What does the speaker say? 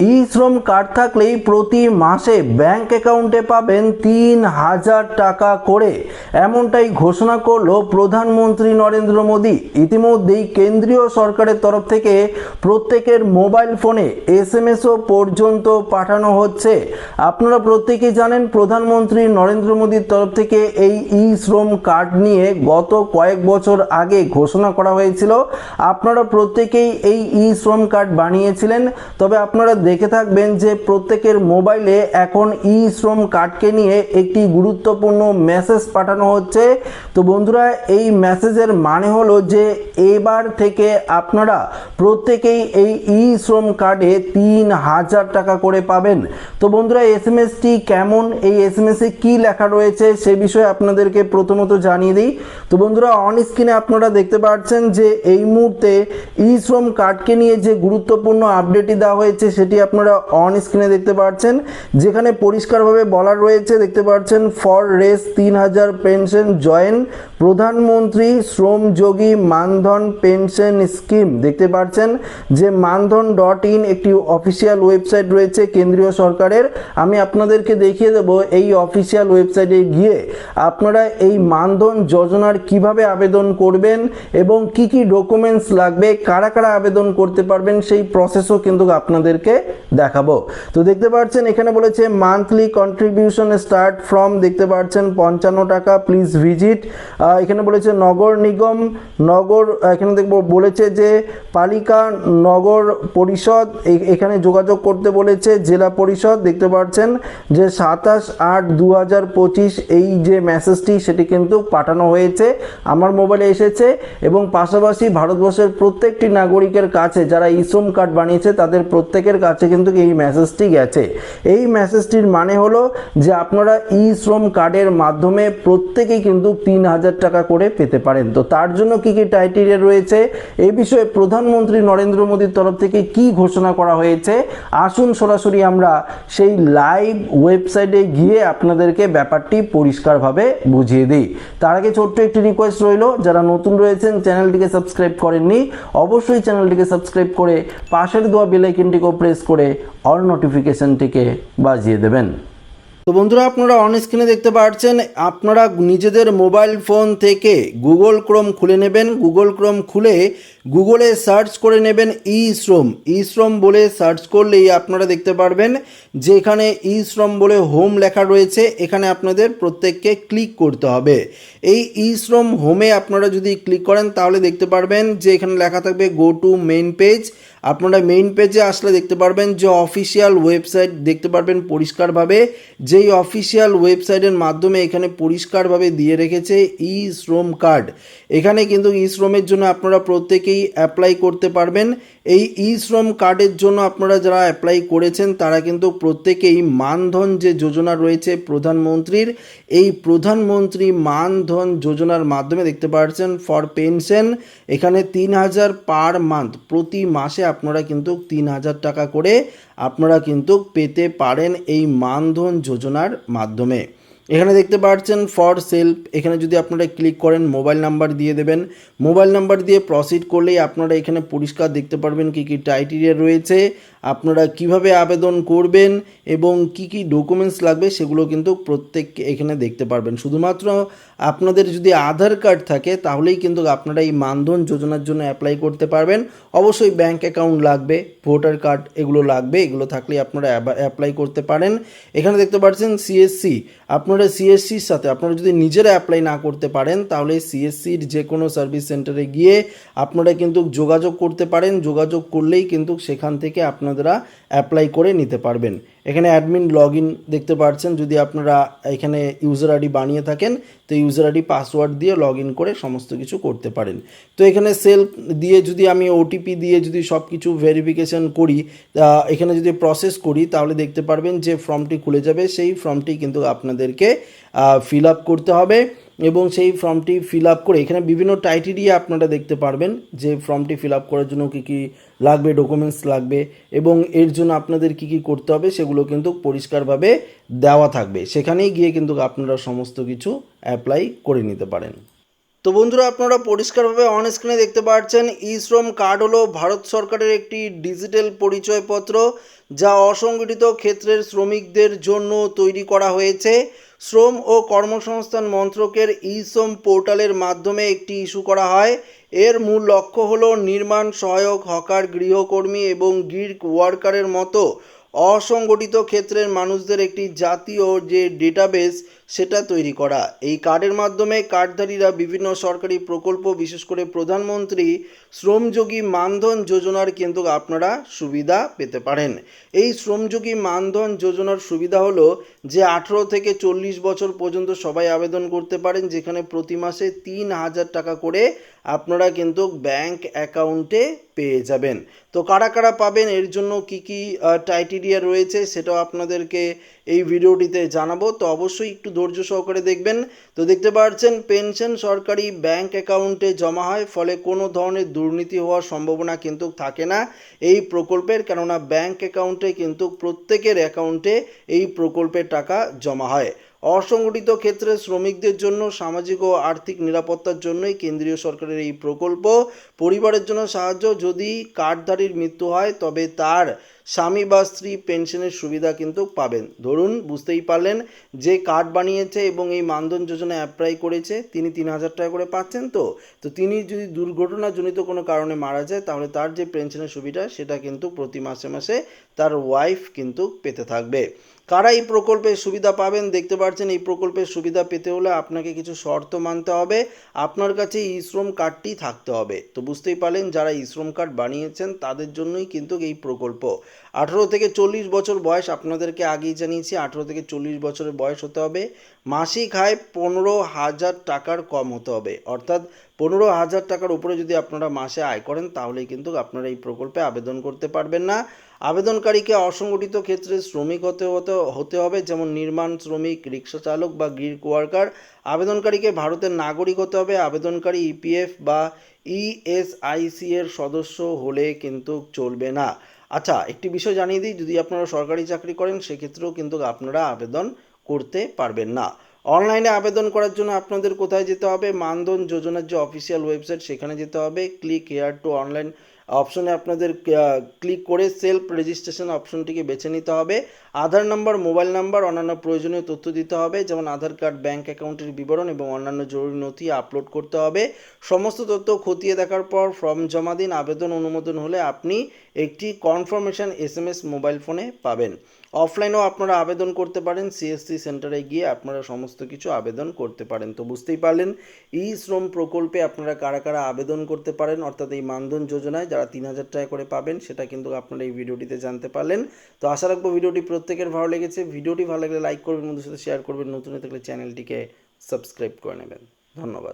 ই শ্রম কার্ড থাকলেই প্রতি মাসে ব্যাংক অ্যাকাউন্টে পাবেন তিন হাজার টাকা করে। এমনটাই ঘোষণা করল প্রধানমন্ত্রী নরেন্দ্র মোদী। ইতিমধ্যেই কেন্দ্রীয় সরকারের তরফ থেকে প্রত্যেকের মোবাইল ফোনে এস এম এসও পর্যন্ত পাঠানো হচ্ছে। আপনারা প্রত্যেকেই জানেন প্রধানমন্ত্রী নরেন্দ্র মোদীর তরফ থেকে এই ই শ্রম কার্ড নিয়ে গত কয়েক বছর আগে ঘোষণা করা হয়েছিল। আপনারা প্রত্যেকেই এই ই শ্রম কার্ড বানিয়েছিলেন। তবে আপনারা দেখে থাকবেন যে প্রত্যেকের মোবাইলে এখন ই শ্রম কার্ডকে নিয়ে একটি গুরুত্বপূর্ণ মেসেজ পাঠানো হচ্ছে। তো বন্ধুরা, এই মেসেজের মানে হলো যে এবার থেকে আপনারা প্রত্যেকেই এই ই শ্রম কার্ডে তিন হাজার টাকা করে পাবেন। তো বন্ধুরা এস এম এসটি কেমন? এই এস এম এসে কী লেখা রয়েছে সে বিষয়ে আপনাদেরকে প্রথমত জানিয়ে দিই। তো বন্ধুরা অন স্ক্রিনে আপনারা দেখতে পাচ্ছেন যে এই মুহূর্তে ই শ্রম কার্ডকে নিয়ে যে গুরুত্বপূর্ণ আপডেটটি দেওয়া হয়েছে সেটি আপনারা অন স্ক্রিনে দেখতে পাচ্ছেন, যেখানে পরিষ্কারভাবে বলা রয়েছে, দেখতে পাচ্ছেন ফর রেস তিন হাজার পেনশন জয়েন প্রধানমন্ত্রী শ্রমযোগী মানধন পেনশন স্কিম দেখতে পাচ্ছেন যে মানধন ডট ইন একটি অফিসিয়াল ওয়েবসাইট রয়েছে কেন্দ্রীয় সরকারের। আমি আপনাদেরকে দেখিয়ে দেবো এই অফিসিয়াল ওয়েবসাইটে গিয়ে আপনারা এই মানধন যোজনার কীভাবে আবেদন করবেন এবং কি কি ডকুমেন্টস লাগবে, কারা কারা আবেদন করতে পারবেন, সেই প্রসেসও কিন্তু আপনাদেরকে দেখাবো। তো দেখতে পাচ্ছেন, এখানে বলেছে মান্থলি কন্ট্রিবিউশন স্টার্ট ফ্রম দেখতে পাচ্ছেন, পঞ্চান্ন টাকা প্লিজ ভিজিট এখানে বলেছে, নগর নিগম, নগর এখানে দেখব, বলেছে যে, পালিকা নগর পরিষদ এখানে যোগাযোগ করতে বলেছে, জেলা পরিষদ, দেখতে পাচ্ছেন যে, সাতাশ আট দু হাজার পঁচিশ, এই যে মেসেজটি সেটি কিন্তু পাঠানো হয়েছে, আমার মোবাইলে এসেছে, এবং পাশাপাশি ভারতবর্ষের প্রত্যেকটি নাগরিকের কাছে, যারা ইশ্রম কার্ড বানিয়েছে, তাদের প্রত্যেকের কাছে কিন্তু এই মেসেজটি গেছে। এই মেসেজটির মানে হলো যে আপনারা ই শ্রম কার্ডের মাধ্যমে প্রত্যেকেই কিন্তু তিন হাজার টাকা করে পেতে পারেন। তো তার জন্য কি কি টাইটেরিয়া রয়েছে? এ বিষয়ে প্রধানমন্ত্রী নরেন্দ্র মোদীর তরফ থেকে কি ঘোষণা করা হয়েছে? আসুন সরাসরি আমরা সেই লাইভ ওয়েবসাইটে গিয়ে আপনাদেরকে ব্যাপারটি পরিষ্কারভাবে বুঝিয়ে দিই। তার আগে ছোট্ট একটি রিকোয়েস্ট রইল, যারা নতুন রয়েছেন চ্যানেলটিকে সাবস্ক্রাইব করেননি, অবশ্যই চ্যানেলটিকে সাবস্ক্রাইব করে পাশের দেওয়া বেলাইকনটিকেও প্রেস করে অল নোটিফিকেশনটিকে বাজিয়ে দেবেন। তো বন্ধুরা, আপনারা অন স্ক্রিনে দেখতে পাচ্ছেন, আপনারা নিজেদের মোবাইল ফোন থেকে গুগল ক্রোম খুলে নেবেন। গুগল ক্রোম খুলে গুগলে সার্চ করে নেবেন ই শ্রম ই শ্রম বলে সার্চ করলেই আপনারা দেখতে পারবেন যে এখানে ই শ্রম বলে হোম লেখা রয়েছে, এখানে আপনাদের প্রত্যেককে ক্লিক করতে হবে। এই ই শ্রম হোমে আপনারা যদি ক্লিক করেন, তাহলে দেখতে পারবেন যে এখানে লেখা থাকবে গো টু মেন পেজ আপনারা মেইন পেজে আসলে দেখতে পারবেন যে অফিসিয়াল ওয়েবসাইট দেখতে পারবেন পরিষ্কারভাবে। যেই অফিসিয়াল ওয়েবসাইটের মাধ্যমে এখানে পরিষ্কারভাবে দিয়ে রেখেছে ই শ্রম কার্ড এখানে কিন্তু ই শ্রমের জন্য আপনারা প্রত্যেকেই অ্যাপ্লাই করতে পারবেন। এই ই শ্রম কার্ডের জন্য আপনারা যারা অ্যাপ্লাই করেছেন, তারা কিন্তু প্রত্যেকেই মানধন যে যোজনা রয়েছে প্রধানমন্ত্রীর, এই প্রধানমন্ত্রী মানধন যোজনার মাধ্যমে দেখতে পাচ্ছেন ফর পেনশন এখানে তিন হাজার পার মান্থ প্রতি মাসে আপনারা কিন্তু তিন হাজার টাকা করে আপনারা কিন্তু পেতে পারেন এই মানধন যোজনার মাধ্যমে। এখানে দেখতে পাচ্ছেন ফর সেলফ এখানে যদি আপনারা ক্লিক করেন মোবাইল নাম্বার দিয়ে দেবেন। মোবাইল নাম্বার দিয়ে প্রসিড করলেই আপনারা এখানে পরিষ্কার দেখতে পারবেন কী কী ক্রাইটেরিয়া রয়েছে। আপনারা কীভাবে আবেদন করবেন এবং কি কি ডকুমেন্টস লাগবে সেগুলো কিন্তু প্রত্যেক এখানে দেখতে পারবেন। শুধুমাত্র আপনাদের যদি আধার কার্ড থাকে, তাহলেই কিন্তু আপনারা এই মানধন যোজনার জন্য অ্যাপ্লাই করতে পারবেন। অবশ্যই ব্যাংক অ্যাকাউন্ট লাগবে ভোটার কার্ড এগুলো লাগবে, এগুলো থাকলে আপনারা অ্যাপ্লাই করতে পারেন। এখানে দেখতে পাচ্ছেন সিএসসি আপনারা সিএসসির সাথে, আপনারা যদি নিজেরা অ্যাপ্লাই না করতে পারেন, তাহলে সিএসসির যে কোনো সার্ভিস সেন্টারে গিয়ে আপনারা কিন্তু যোগাযোগ করতে পারেন। যোগাযোগ করলেই কিন্তু সেখান থেকে আপনারা অ্যাপ্লাই করে নিতে পারবেন। এখানে অ্যাডমিন লগ ইন দেখতে পাচ্ছেন যদি আপনারা এখানে ইউজার আইডি বানিয়ে থাকেন, তো ইউজার আইডি পাসওয়ার্ড দিয়ে লগ ইন করে সমস্ত কিছু করতে পারেন। তো এখানে সেল দিয়ে যদি আমি ওটিপি দিয়ে যদি সব কিছু ভেরিফিকেশন করি এখানে যদি প্রসেস করি, তাহলে দেখতে পারবেন যে ফর্মটি খুলে যাবে। সেই ফর্মটি কিন্তু আপনাদেরকে ফিল আপ করতে হবে। এবং সেই ফর্মটি ফিল আপ করে এখানে বিভিন্ন টাইটেরিয়া আপনারা দেখতে পারবেন যে ফর্মটি ফিল আপ করার জন্য কী কী লাগবে ডকুমেন্টস লাগবে এবং এর জন্য আপনাদের কী কী করতে হবে সেগুলো কিন্তু পরিষ্কারভাবে দেওয়া থাকবে। সেখানেই গিয়ে কিন্তু আপনারা সমস্ত কিছু অ্যাপ্লাই করে নিতে পারেন। তো বন্ধুরা আপনারা পরিষ্কারভাবে অন স্ক্রিনে দেখতে পাচ্ছেন ই শ্রম কার্ড হলো ভারত সরকারের একটি ডিজিটাল পরিচয়পত্র যা অসংগঠিত ক্ষেত্রের শ্রমিকদের জন্য তৈরি করা হয়েছে। শ্রম ও কর্মসংস্থান মন্ত্রকের ই শ্রম পোর্টালের মাধ্যমে একটি ইস্যু করা হয়। এর মূল লক্ষ্য হলো নির্মাণ সহায়ক হকার গৃহকর্মী এবং গির্ক ওয়ার্কারের মতো অসংগঠিত ক্ষেত্রের মানুষদের একটি জাতীয় যে ডেটাবেস সেটা তৈরি করা। এই কার্ডের মাধ্যমে কার্ডধারীরা বিভিন্ন সরকারি প্রকল্প, বিশেষ করে প্রধানমন্ত্রী শ্রমযোগী মানধন যোজনার কিন্তু আপনারা সুবিধা পেতে পারেন। এই শ্রমযোগী মানধন যোজনার সুবিধা হলো যে আঠেরো থেকে চল্লিশ বছর পর্যন্ত সবাই আবেদন করতে পারেন, যেখানে প্রতি মাসে তিন হাজার টাকা করে আপনারা কিন্তু ব্যাংক অ্যাকাউন্টে পেয়ে যাবেন। তো কারা কারা পাবেন, এর জন্য কি কি টাইটেরিয়া রয়েছে, সেটাও আপনাদেরকে এই ভিডিওটিতে জানাব, তো অবশ্যই একটু ধৈর্য সহকারে দেখবেন। তো দেখতে পাচ্ছেন, পেনশন সরকারি ব্যাংক অ্যাকাউন্টে জমা হয়, ফলে কোনো ধরনের দুর্নীতি হওয়ার সম্ভাবনা কিন্তু থাকে না এই প্রকল্পের, কেননা ব্যাংক অ্যাকাউন্টে কিন্তু প্রত্যেকের অ্যাকাউন্টে এই প্রকল্পের টাকা জমা হয়। অসংগঠিত ক্ষেত্রে শ্রমিকদের জন্য সামাজিক ও আর্থিক নিরাপত্তার জন্যই কেন্দ্রীয় সরকারের এই প্রকল্প। পরিবারের জন্য সাহায্য, যদি কার্ডধারীর মৃত্যু হয়, তবে তার স্বামী বা স্ত্রী পেনশনের সুবিধা কিন্তু পাবেন। ধরুন, বুঝতেই পারলেন যে কার্ড বানিয়েছে এবং এই মানধন যোজনা অ্যাপ্লাই করেছে, তিনি তিন হাজার টাকা করে পাচ্ছেন তো? তো তিনি যদি দুর্ঘটনাজনিত কোনো কারণে মারা যায়, তাহলে তার যে পেনশনের সুবিধা, সেটা কিন্তু প্রতি মাসে মাসে তার ওয়াইফ কিন্তু পেতে থাকবে। কারা এই প্রকল্পের সুবিধা পাবেন দেখতে পাচ্ছেন, এই প্রকল্পের সুবিধা পেতে হলে আপনাকে কিছু শর্ত মানতে হবে। আপনার কাছে ই শ্রম কার্ডটি থাকতে হবে। তো বুঝতেই পারলেন, যারা ই শ্রম কার্ড বানিয়েছেন, তাদের জন্যই কিন্তু এই প্রকল্প। আঠেরো থেকে চল্লিশ বছর বয়স আপনাদেরকে আগেই জানিয়েছি, আঠেরো থেকে চল্লিশ বছরের বয়স হতে হবে। মাসিক আয় পনেরো হাজার টাকার কম হতে হবে। অর্থাৎ পনেরো হাজার টাকার উপরে যদি আপনারা মাসে আয় করেন, তাহলেই কিন্তু আপনারা এই প্রকল্পে আবেদন করতে পারবেন না। আবেদনকারীকে অসংগঠিত ক্ষেত্রে শ্রমিক হতে হতে হতে হবে, যেমন নির্মাণ শ্রমিক, রিক্সা চালক বা গ্রিক ওয়ার্কার। আবেদনকারীকে ভারতের নাগরিক হতে হবে। আবেদনকারী ইপিএফ বা ইএসআইসি এর সদস্য হলে কিন্তু চলবে না। আচ্ছা একটি বিষয় জানিয়ে দিই, যদি আপনারা সরকারি চাকরি করেন, সেক্ষেত্রেও কিন্তু আপনারা আবেদন করতে পারবেন না। অনলাইনে আবেদন করার জন্য আপনাদের কোথায় যেতে হবে? মানধন যোজনার যে অফিসিয়াল ওয়েবসাইট, সেখানে যেতে হবে। ক্লিক হেয়ার টু অনলাইন অপশনে আপনাদের ক্লিক করে সেলফ রেজিস্ট্রেশন অপশনটিকে বেছে নিতে হবে। আধার নাম্বার মোবাইল নাম্বার অন্যান্য প্রয়োজনীয় তথ্য দিতে হবে, যেমন আধার কার্ড ব্যাঙ্ক অ্যাকাউন্টের বিবরণ এবং অন্যান্য জরুরি নথি আপলোড করতে হবে। সমস্ত তথ্য খতিয়ে দেখার পর ফর্ম জমা দিন। আবেদন অনুমোদন হলে আপনি একটি confirmation S M S mobile ফোনে পাবেন। অফলাইনেও আপনারা আবেদন করতে পারেন সিএসসি সেন্টারে গিয়ে আপনারা সমস্ত কিছু আবেদন করতে পারেন। তো বুঝতেই পারলেন ই শ্রম প্রকল্পে আপনারা কারা কারা আবেদন করতে পারেন, অর্থাৎ এই মানধন যোজনায় যারা তিন হাজার টাকা করে পাবেন, সেটা কিন্তু আপনারা এই ভিডিওটিতে জানতে পারলেন। তো আশা রাখব ভিডিওটি প্রত্যেকের ভালো লেগেছে। ভিডিওটি ভালো লাগলে লাইক করবেন বন্ধুর সাথে শেয়ার করবেন। নতুন থাকলে চ্যানেলটিকে সাবস্ক্রাইব করে নেবেন। ধন্যবাদ।